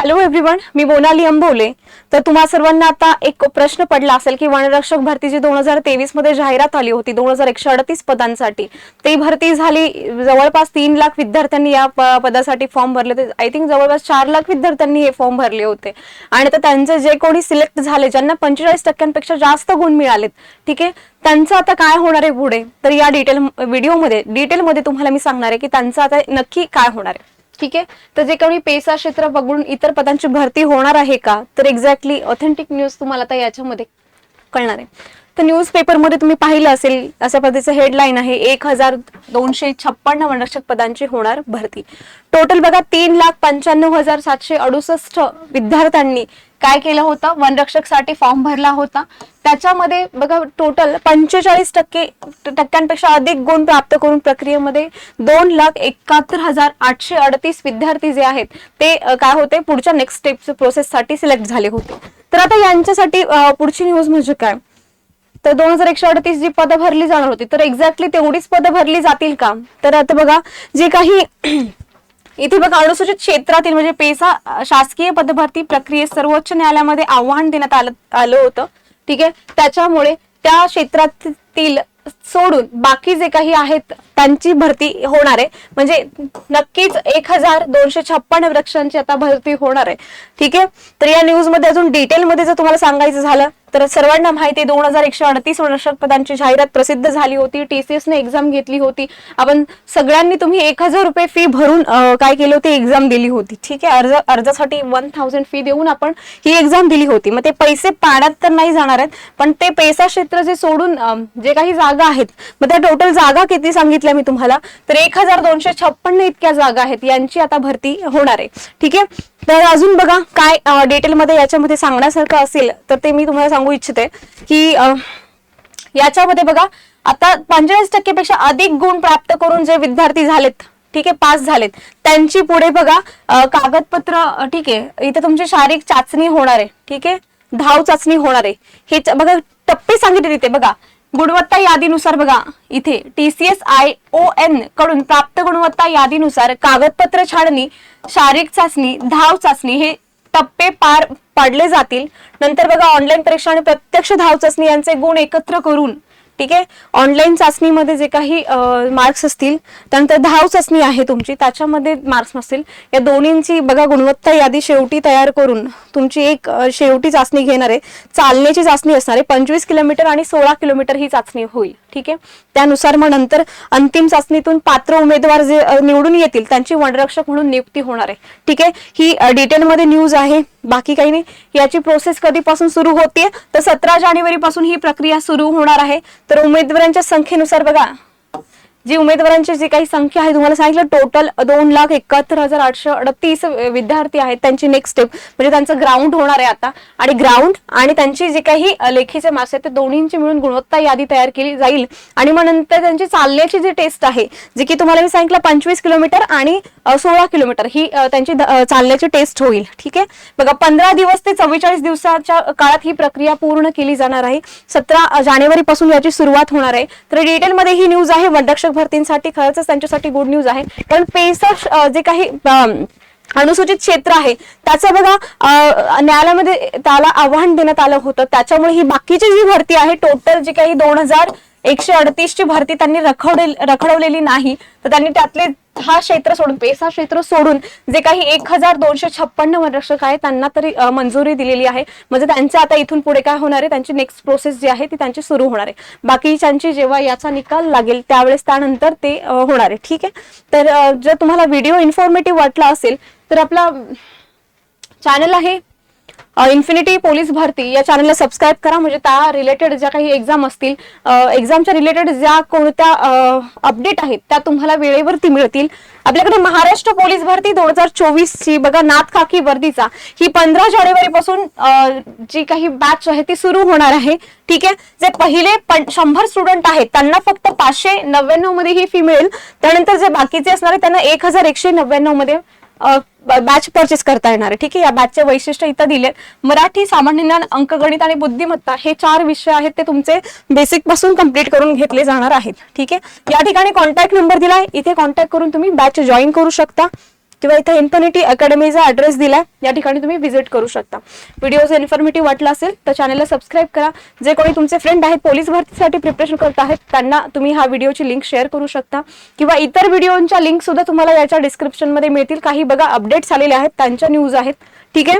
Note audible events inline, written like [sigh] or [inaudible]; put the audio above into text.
Hello everyone मी मोनाली अंबोले. तर तुम्हा सर्वांना आता एक प्रश्न पडला असेल की वनरक्षक भरतीची दोन हजार तेवीसमध्ये जाहिरात आली होती दोन हजार एकशे अडतीस पदांसाठी. ती भरती झाली जवळपास तीन लाख विद्यार्थ्यांनी या पदासाठी फॉर्म भरले होते. आय थिंक जवळपास चार लाख विद्यार्थ्यांनी हे फॉर्म भरले होते. आणि तर त्यांचे जे कोणी सिलेक्ट झाले ज्यांना पंचेचाळीस टक्क्यांपेक्षा जास्त गुण मिळालेत ठीक आहे? त्यांचं आता काय होणार आहे पुढे? तर या डिटेल व्हिडिओमध्ये डिटेलमध्ये तुम्हाला मी सांगणार आहे की त्यांचं आता नक्की काय होणार आहे. ठीक आहे? तर जे काही पेसा क्षेत्र बघून इतर पदांची भरती होणार आहे का? तर एक्झॅक्टली ऑथेंटिक न्यूज तुम्हाला आता याच्यामध्ये कळणार आहे. तर न्यूजपेपरमध्ये तुम्ही पाहिलं असेल अशा पद्धतीचं हेडलाईन आहे एक हजार दोनशे छप्पन्न वनरक्षक पदांची होणार भरती. टोटल बघा तीन लाख पंच्याण्णव हजार सातशे अडुसष्ट विद्यार्थ्यांनी काय केलं होतं? वनरक्षकसाठी फॉर्म भरला होता. त्याच्यामध्ये बघा टोटल पंचेचाळीस टक्के टक्क्यांपेक्षा अधिक गुण प्राप्त करून प्रक्रियेमध्ये दोन लाख एकाहत्तर हजार आठशे अडतीस विद्यार्थी जे आहेत ते काय होते? पुढच्या नेक्स्ट स्टेप प्रोसेससाठी सिलेक्ट झाले होते. तर आता यांच्यासाठी पुढची न्यूज म्हणजे काय? तर दोन हजार एकशे अडतीस जी पदं भरली जाणार होती तर एक्झॅक्टली तेवढीच पदं भरली जातील का? तर आता बघा जे काही [clears throat] इथे बघा अनुसूचित क्षेत्रातील म्हणजे पेसा शासकीय पदभरती प्रक्रियेत सर्वोच्च न्यायालयामध्ये आव्हान देण्यात आलं आलं होतं ठीक आहे? त्याच्यामुळे त्या क्षेत्रातील सोडून बाकी जे काही आहेत त्यांची भरती होणार आहे. म्हणजे नक्कीच एक हजार दोनशे छप्पन वृक्षांची आता भरती होणार आहे. ठीक आहे? तर या न्यूजमध्ये अजून डिटेलमध्ये जर तुम्हाला सांगायचं झालं तर सर्वांना माहिती दोन हजार एकशे अडतीस वर्षक पदांची जाहिरात प्रसिद्ध झाली होती. टीसीएस ने एक्झाम घेतली होती. आपण सगळ्यांनी तुम्ही एक हजार रुपये फी भरून काय केली होती? एक्झाम दिली होती. ठीक आहे? अर्ज अर्जासाठी वन थाउजंड फी देऊन आपण ही एक्झाम दिली होती. मग ते पैसे पाण्यात तर नाही जाणार आहेत पण ते पैसा क्षेत्र जे सोडून जे काही जागा आहेत मग त्या टोटल जागा किती सांगितल्या मी तुम्हाला. तर एक हजार दोनशे छप्पन्न इतक्या जागा आहेत. यांची आता भरती होणार आहे. ठीक आहे? तर अजून बघा काय डिटेलमध्ये याच्यामध्ये सांगण्यासारखं असेल तर ते मी तुम्हाला सांगू इच्छिते की याच्यामध्ये बघा आता पंचेचाळीस टक्केपेक्षा अधिक गुण प्राप्त करून जे विद्यार्थी झालेत ठीक आहे पास झालेत त्यांची पुढे बघा कागदपत्र ठीक आहे इथे तुमची शारीरिक चाचणी होणार आहे ठीक आहे धाव चाचणी होणार आहे. हे बघा टप्पे सांगितले तिथे बघा. गुणवत्ता यादीनुसार बघा इथे टीसीएस आय ओ एनकडून प्राप्त गुणवत्ता यादीनुसार कागदपत्र छाडणी शारीरिक चाचणी धाव चाचणी हे टप्पे पार पाडले जातील. नंतर बघा ऑनलाईन परीक्षा आणि प्रत्यक्ष धाव चाचणी यांचे गुण एकत्र करून ठीक आहे? ऑनलाईन चाचणीमध्ये जे काही मार्क्स असतील त्यानंतर धाव चाचणी आहे तुमची त्याच्यामध्ये मार्क्स नसतील. या दोन्हींची बघा गुणवत्ता यादी शेवटी तयार करून तुमची एक शेवटी चाचणी घेणार आहे चालण्याची चाचणी असणार आहे पंचवीस किलोमीटर आणि सोळा किलोमीटर ही चाचणी होईल. ठीक आहे? त्यानुसार मग नंतर अंतिम चाचणीतून पात्र उमेदवार जे निवडून येतील त्यांची वनरक्षक म्हणून नियुक्ती होणार आहे. ठीक आहे? ही डिटेलमध्ये न्यूज आहे. बाकी काही नाही. याची प्रोसेस कधीपासून सुरू होते तर सतरा जानेवारी पासून ही प्रक्रिया सुरू होणार आहे. तर उमेदवारांच्या संख्येनुसार बघा. जी उमेदवारांची जी काही संख्या आहे तुम्हाला सांगितलं टोटल दोन लाख एकाहत्तर हजार आठशे अडतीस विद्यार्थी आहेत त्यांची नेक्स्ट स्टेप म्हणजे त्यांचं ग्राउंड होणार आहे आता. आणि ग्राउंड आणि त्यांची जे काही लेखीचे मार्क्स आहेत ते दोन्हींची मिळून गुणवत्ता यादी तयार केली जाईल. आणि मग नंतर त्यांची चालण्याची जी टेस्ट आहे जी की तुम्हाला मी सांगितलं पंचवीस किलोमीटर आणि सोळा किलोमीटर ही त्यांची चालण्याची टेस्ट होईल. ठीक आहे? बघा पंधरा दिवस ते चव्वेचाळीस दिवसाच्या काळात ही प्रक्रिया पूर्ण केली जाणार आहे. सतरा जानेवारी पासून याची सुरुवात होणार आहे. तर डिटेलमध्ये ही न्यूज आहे. वनरक्षक भरतींसाठी खरंच त्यांच्यासाठी गुड न्यूज आहे. कारण पेसा जे काही अनुसूचित क्षेत्र आहे त्याचं बघा न्यायालयामध्ये त्याला आव्हान देण्यात आलं होतं. त्याच्यामुळे ही बाकीची जी भरती आहे टोटल जी काही दोन हजार एकशे अडतीस ची भरती त्यांनी रखवले रखडवलेली नाही तर त्यांनी त्यातले हा क्षेत्र सोडून पेसा क्षेत्र सोडून जे काही एक हजार दोनशे छप्पन्न वनरक्षक आहे त्यांना तरी मंजुरी दिलेली आहे. म्हणजे त्यांचं आता इथून पुढे काय होणार आहे? त्यांची नेक्स्ट प्रोसेस जी आहे ती त्यांची सुरू होणार आहे. बाकीच्यांची जेव्हा याचा निकाल लागेल त्यावेळेस त्यानंतर ते होणार आहे. ठीक आहे? तर जर तुम्हाला व्हिडिओ इन्फॉर्मेटिव्ह वाटला असेल तर आपला चॅनल आहे इन्फिनिटी पोलीस भरती या चॅनलला सबस्क्राईब करा. म्हणजे त्या रिलेटेड ज्या काही एक्झाम असतील एक्झामच्या रिलेटेड ज्या कोणत्या अपडेट आहेत त्या तुम्हाला वेळेवरती मिळतील. आपल्याकडे महाराष्ट्र पोलीस भरती दोन हजार चोवीस ची बघा नाथ खाकी वर्दीचा. ही पंधरा जानेवारी पासून जी काही बॅच आहे ती सुरू होणार आहे. ठीक आहे? जे पहिले पण- शंभर स्टुडंट आहेत त्यांना फक्त पाचशे नव्याण्णवमध्ये ही फी मिळेल. त्यानंतर जे बाकीचे असणार आहे त्यांना एक हजार एकशे नव्याण्णवमध्ये बॅच परचेस करता येणार आहे. ठीक आहे? या बॅचचे वैशिष्ट्य इथं दिले मराठी सामान्य ज्ञान अंकगणित आणि बुद्धिमत्ता हे चार विषय आहेत. ते तुमचे बेसिकपासून कंप्लीट करून घेतले जाणार आहेत. ठीक आहे? या ठिकाणी कॉन्टॅक्ट नंबर दिलाय. इथे कॉन्टॅक्ट करून तुम्ही बॅच जॉईन करू शकता. किंवा इथे इन्फिनिटी अकॅडमीचा ॲड्रेस दिलाय या ठिकाणी तुम्ही व्हिजिट करू शकता. व्हिडिओ जर इन्फॉर्मेटिव्ह वाटला असेल तर चॅनलला सबस्क्राईब करा. जे कोणी तुमचे फ्रेंड आहेत पोलीस भरतीसाठी प्रिपरेशन करत आहेत त्यांना तुम्ही हा व्हिडिओची लिंक शेअर करू शकता. किंवा इतर व्हिडिओच्या लिंक सुद्धा तुम्हाला याच्या डिस्क्रिप्शनमध्ये मिळतील. काही बघा अपडेट्स आलेले आहेत त्यांच्या न्यूज आहेत. ठीक आहे?